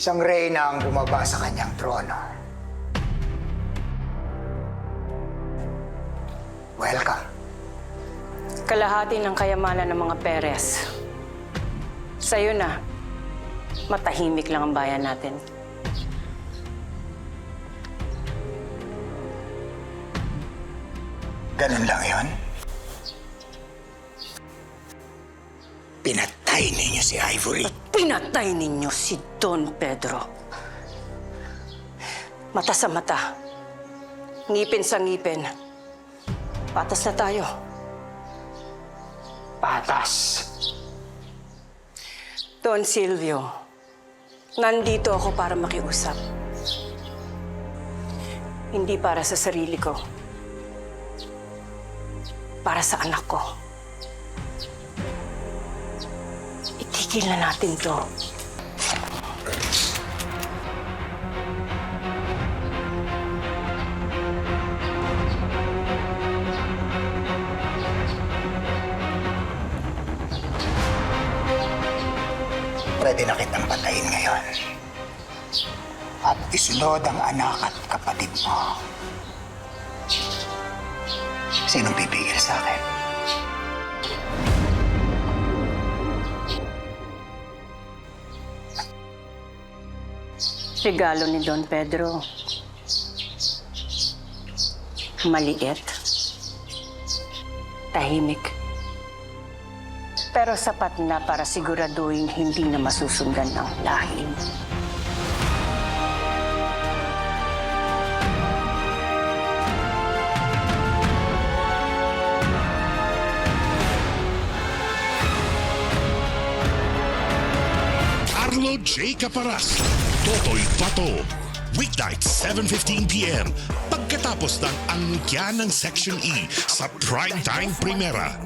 Isang reyna ang bumaba sa kanyang trono. Welcome. Kalahati ng kayamanan ng mga Perez. Sa'yo na. Matahimik lang ang bayan natin. Ganun lang yon. Pinatay ninyo si Ivory. Pinatay ninyo si Don Pedro. Mata sa mata. Ngipin sa ngipin. Patas na tayo. Patas. Don Silvio, nandito ako para makiusap. Hindi para sa sarili ko. Para sa anak ko. Itigil na natin to. Pwede na kitang patayin ngayon. At isunod ang anak at kapatid mo. Sinong pipigil sa akin? Regalo ni Don Pedro. Maliit. Tahimik. Pero sapat na para siguraduhin hindi na masusundan ng lahim. Arlo J. Caparas, Totoy Pato. Weeknight, 7.15pm. Pagkatapos ng angkya ng Section E sa Primetime Primera.